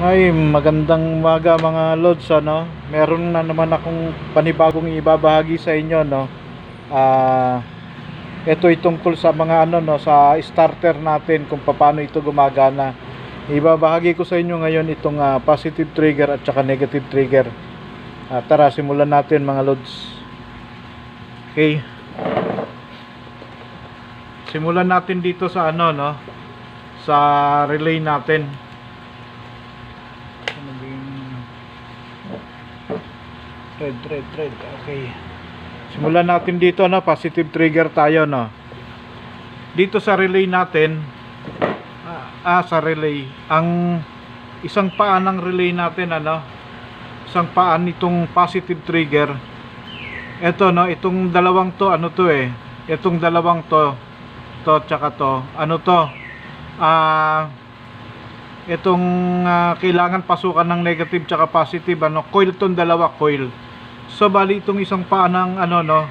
Ay, magandang umaga mga lods ano. Meron na naman akong panibagong ibabahagi sa inyo no. Ah, ito itong tool sa mga ano no sa starter natin kung paano ito gumagana. Ibabahagi ko sa inyo ngayon itong ah, positive trigger at saka negative trigger. Ah, tara, simulan natin mga lods. Okay. Simulan natin dito sa ano no sa relay natin. Ano ba yung... Red, red, red. Okay. Simulan natin dito, no? Positive trigger tayo, no? Dito sa relay natin, ah, ah, sa relay, ang isang paa ng relay natin, ano? Isang paa nitong positive trigger. Ito, no? Itong dalawang to, ano to eh? Itong dalawang to, to, tsaka to. Ano to? Ah, itong ah, kailangan pasukan ng negative tsaka positive ano coil tong dalawa coil so bali itong isang paa ng ano no?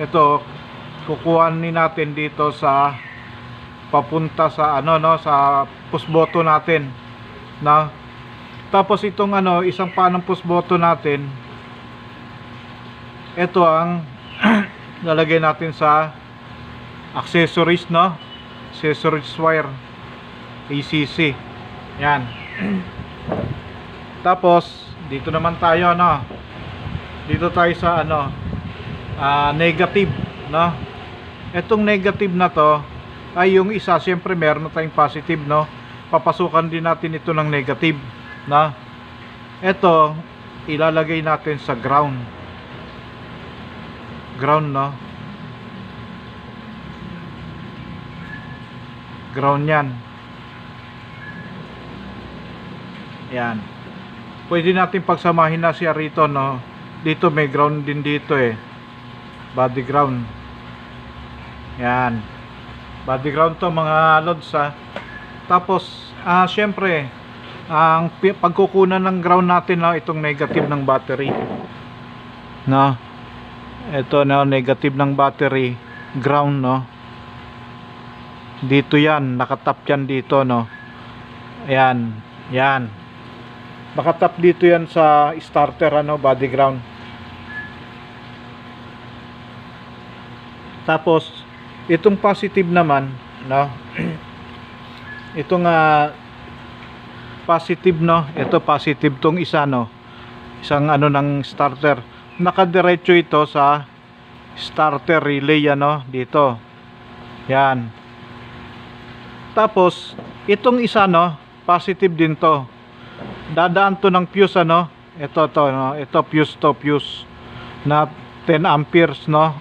Ito kukuhanin natin dito sa papunta sa ano no? Sa push button natin na tapos itong ano isang paa ng push button natin ito ang lalagay natin sa accessories no? Accessories wire ACC yan. Tapos, dito naman tayo, no? Dito tayo sa, ano, ah, negative, no? Etong negative na to, ay yung isa, siyempre meron na tayong positive, no? Papasukan din natin ito ng negative, no? Ito, ilalagay natin sa ground. Ground, no? Ground yan. Yan. Pwede natin pagsamahin na siya rito, no? Dito may ground din dito eh. Body ground. Yan. Body ground to mga lods ha. Tapos, ah, syempre, ang pagkukunan ng ground natin no, itong negative ng battery. No? Ito no, negative ng battery, ground no. Dito yan, nakatap yan dito no. Ayan, yan. Nakatap dito yan sa starter ano, body ground. Tapos itong positive naman, no. itong ah, positive no, ito positive tong isa no. Isang ano ng starter. Nakadiretso ito sa starter relay ano dito. Yan. Tapos itong isa no, positive din to dadaan to ng fuse ano ito to no ito fuse to fuse na 10 amperes no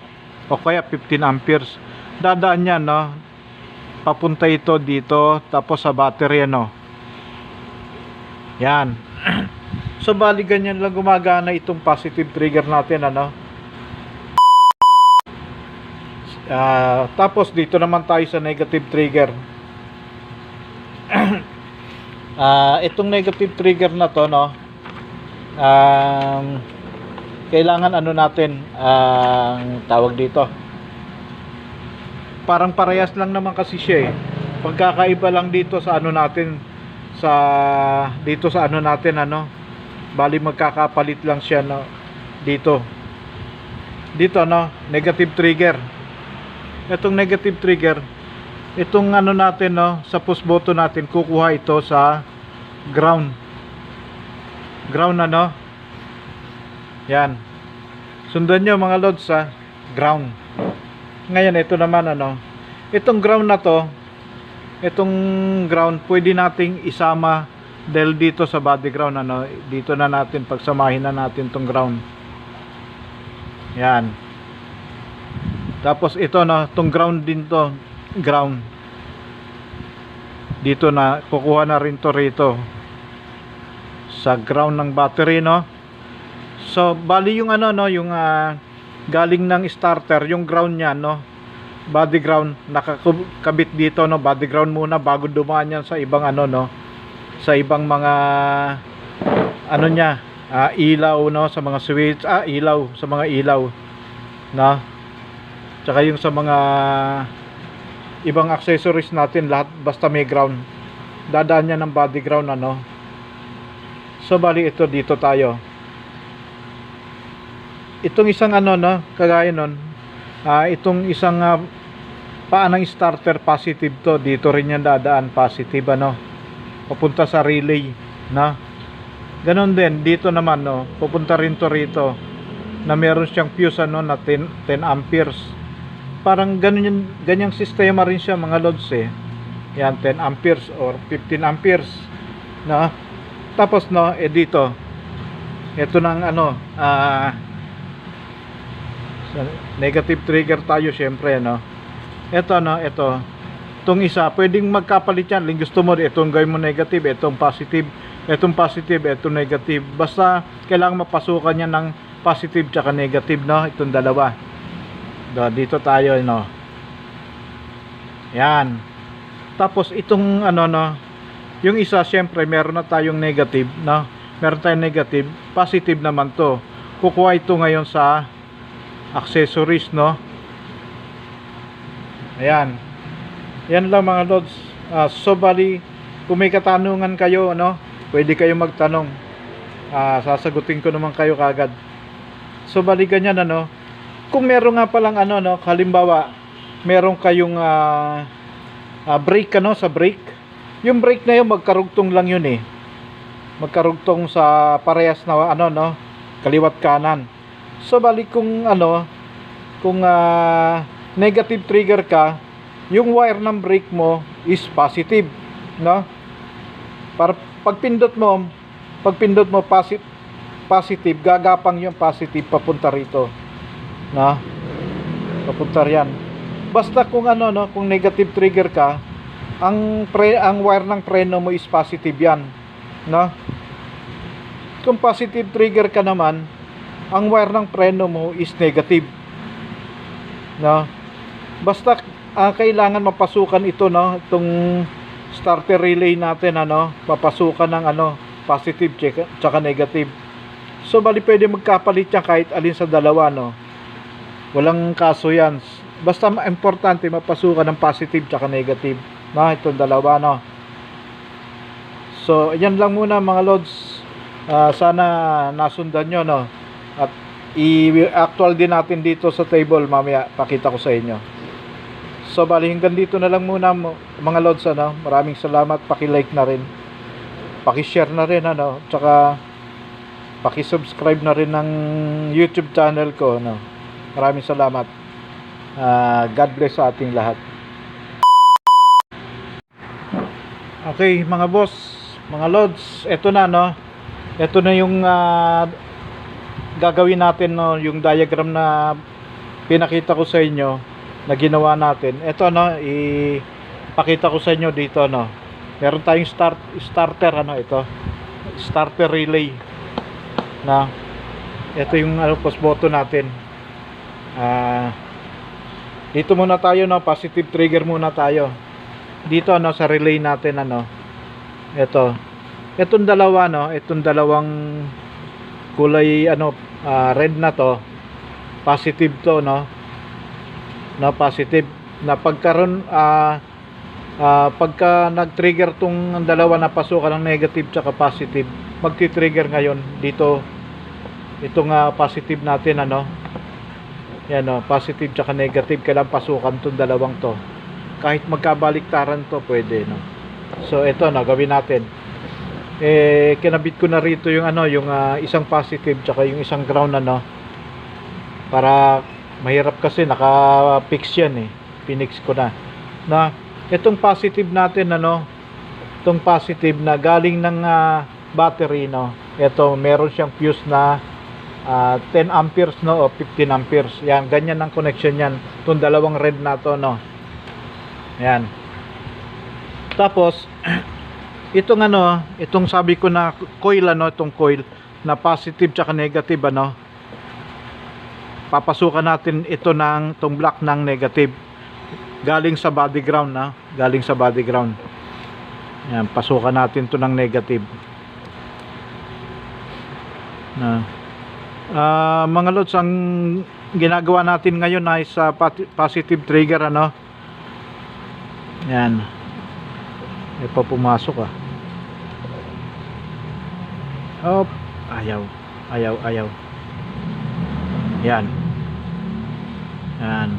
o kaya 15 amperes. Dadaan yan no? Papunta ito dito tapos sa battery ano? Yan. So bali ganyan lang gumagana itong positive trigger natin ano? Ah, tapos dito naman tayo sa negative trigger. Ah, itong negative trigger na to no. Um, kailangan ano natin ang tawag dito. Parang parehas lang naman kasi siya eh. Pagkakaiba lang dito sa ano natin sa dito sa ano natin ano. Bali magkakapalit lang siya no dito. Dito no, negative trigger. Itong negative trigger itong ano natin no sa push button natin kukuha ito sa ground ground na no yan. Sundan nyo mga lods sa ground. Ngayon ito naman ano. Itong ground na to itong ground pwede nating isama dahil dito sa body ground ano. Dito na natin pagsamahin na natin tong ground. Yan. Tapos ito no tong ground din to ground. Dito na kukuha na rin to rito sa ground ng battery no so bali yung ano no yung ah, galing ng starter yung ground niya no? Body ground nakakabit dito no? Body ground muna bago dumaan yan sa ibang ano no? Sa ibang mga ano niya ah, ilaw no? Sa mga switch ah ilaw sa mga ilaw no? Tsaka yung sa mga ibang accessories natin lahat basta may ground. Dadaan niya ng body ground ano? So bali ito dito tayo. Itong isang ano no, kagaya nun, ah, itong isang uh, paanang starter positive to, dito rin yan dadaan positive ano, papunta sa relay, na. Ganon din dito naman no, pupunta rin to rito na meron siyang fuse ano na 10, 10 amperes. Parang ganun ganyang sistema rin siya mga loads eh. Yan 10 amperes or 15 amperes na. Tapos no, eh dito ito nang ano ah sa- negative trigger tayo syempre no. Ito no, ito. Itong isa, pwedeng magkapalit yan. Kung gusto mo, itong gawin mo negative, itong positive, itong positive, itong negative. Basta, kailangan mapasukan niya ng positive tsaka negative, no? Itong dalawa. Do, dito tayo, no? Yan. Tapos, itong, ano, no? Yung isa, syempre, meron na tayong negative, no? Meron tayong negative. Positive naman to. Kukuha ito ngayon sa accessories, no? Ayan. Yan lang mga lods. Ah, so bali, kung may katanungan kayo, ano, pwede kayo magtanong. Ah, sasagutin ko naman kayo kagad. So bali ganyan ano. Kung meron nga palang ano no, halimbawa, meron kayong ah, ah, brake ano sa brake. Yung brake na yun magkarugtong lang yun eh. Magkarugtong sa parehas na ano no, kaliwat kanan. So bali kung ano, kung ah, negative trigger ka, yung wire ng brake mo is positive, no? Para pagpindot mo, pagpindot mo positive, positive, gagapang yung positive papunta rito, no? Papunta riyan. Basta kung ano no, kung negative trigger ka, ang pre ang wire ng preno mo is positive 'yan, no? Kung positive trigger ka naman, ang wire ng preno mo is negative. No? Basta ah, kailangan mapasukan ito no, itong starter relay natin ano, papasukan ng ano, positive tsaka, tsaka negative. So bali pwede magkapalit yan kahit alin sa dalawa no. Walang kaso yan. Basta importante mapasukan ng positive tsaka negative. No, itong dalawa no. So, yan lang muna mga lods. Ah, sana nasundan nyo no. At i-actual din natin dito sa table mamaya pakita ko sa inyo. So bali hanggang dito na lang muna mga lods ano. Maraming salamat, paki-like na rin. Paki-share na rin ano, tsaka paki-subscribe na rin ng YouTube channel ko no. Maraming salamat. Ah, God bless sa ating lahat. Okay, mga boss, mga lods, eto na no. Ito na yung ah, gagawin natin no, yung diagram na pinakita ko sa inyo na ginawa natin. Ito no, ipakita ko sa inyo dito no. Meron tayong start starter ano ito. Starter relay na ito yung ano push button natin. Ah dito muna tayo no, positive trigger muna tayo. Dito ano sa relay natin ano. Ito. Itong dalawa no, itong dalawang kulay ano ah, red na to positive to no? Na positive. Na pagkaroon ah ah, pagka nag-trigger tong dalawa na pasukan ng negative tsaka positive magti-trigger ngayon dito. Itong ah, positive natin ano? Yan no? Positive tsaka negative. Kailangan pasukan tong dalawang to. Kahit magkabaliktaran to pwede no? So ito no? Gawin natin eh kinabit ko na rito yung ano yung ah, isang positive tsaka yung isang ground ano. Para mahirap kasi naka fix yan eh. Pinix ko na. Na itong positive natin ano itong positive na galing ng ah, battery no ito meron siyang fuse na ah, 10 amperes no o 15 amperes. Yan ganyan ang connection yan itong dalawang red na to no. Yan. Tapos itong ano, itong sabi ko na coil ano, itong coil na positive tsaka negative ano. Papasukan natin ito ng itong block ng negative. Galing sa body ground na, galing sa body ground. Yan, pasukan natin to ng negative. Na. Ah, mga lods, ang ginagawa natin ngayon ay sa positive trigger ano. Yan. May pa ah. Hop. Ayaw. Ayaw, ayaw. Yan. Yan.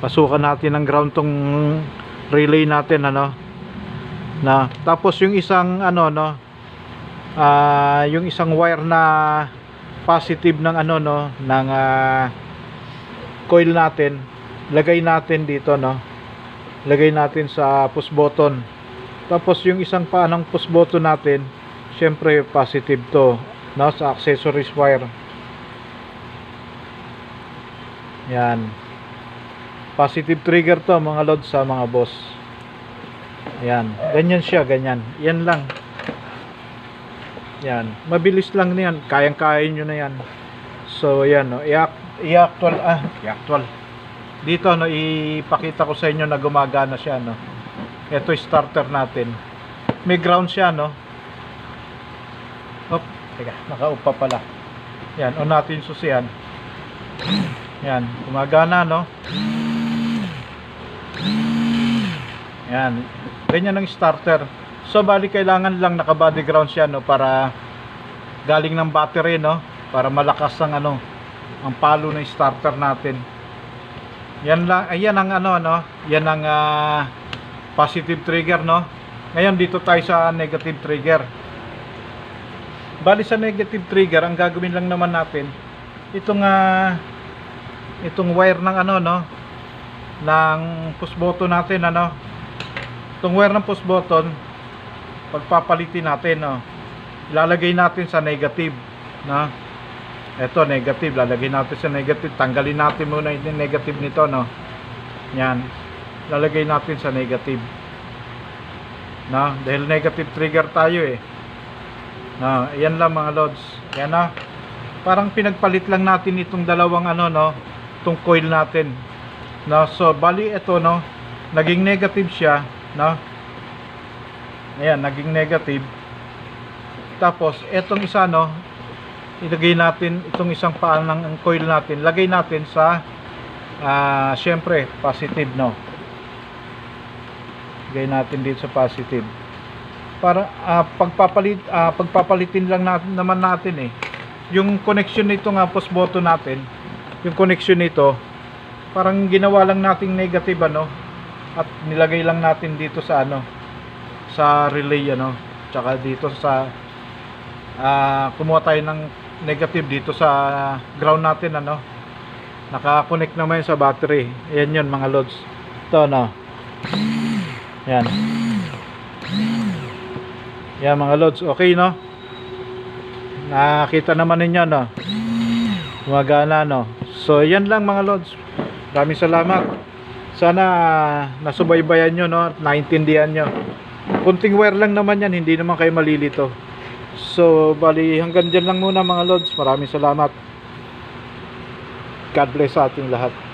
Pasukan natin ng ground tong relay natin ano. Na tapos yung isang ano no ah yung isang wire na positive ng ano no ng ah, coil natin lagay natin dito no lagay natin sa push button tapos yung isang pa ng push button natin syempre positive to. No sa accessories wire. Yan. Positive trigger to mga load sa mga boss. Yan. Ganyan siya ganyan. Yan lang. Yan. Mabilis lang na yan. Kayang kaya nyo na yan. So yan no. I-act- i-actual ah i-actual. Dito no ipakita ko sa inyo na gumagana siya no. Ito starter natin. May ground siya no teka, nakaupa pala. Yan on natin yung susian yan. Gumagana no? Yan ganyan ang starter. So bali kailangan lang naka body ground siya no para galing ng battery no? Para malakas ang ano ang palo ng starter natin. Yan lang ayan ang ano no? Yan ang ah, positive trigger no? Ngayon dito tayo sa negative trigger bali sa negative trigger ang gagawin lang naman natin itong ah, itong wire ng ano no? Ng push button natin ano? Itong wire ng push button pagpapalitin natin no? Ilalagay natin sa negative no? Eto negative. Lalagay natin sa negative. Tanggalin natin muna yung negative nito no? Yan. Lalagay natin sa negative no? Dahil negative trigger tayo eh no yan lang mga lods. Yan na parang pinagpalit lang natin itong dalawang ano no itong coil natin no? So bali ito no naging negative siya no? Ayan naging negative. Tapos etong isa no ilagay natin itong isang paa ng coil natin. Lagay natin sa ah syempre positive no? Lagay natin dito sa positive para ah, pagpapalit ah, pagpapalitin lang natin naman natin eh. Yung connection nito nga push button natin yung connection nito parang ginawa lang nating negative ano at nilagay lang natin dito sa ano sa relay ano tsaka dito sa ah kumuha tayo ng negative dito sa ground natin ano. Naka-connect naman sa battery. Ayan yun mga loads ito ano. Yan yan mga loads okay no? Nakita naman ninyo no? Gumagana no? So yan lang mga loads maraming salamat. Sana nasubaybayan nyo no? At naintindihan nyo. Kunting wire lang naman yan hindi naman kayo malilito. So bali hanggang dyan lang muna mga lods. Maraming salamat. God bless sa ating lahat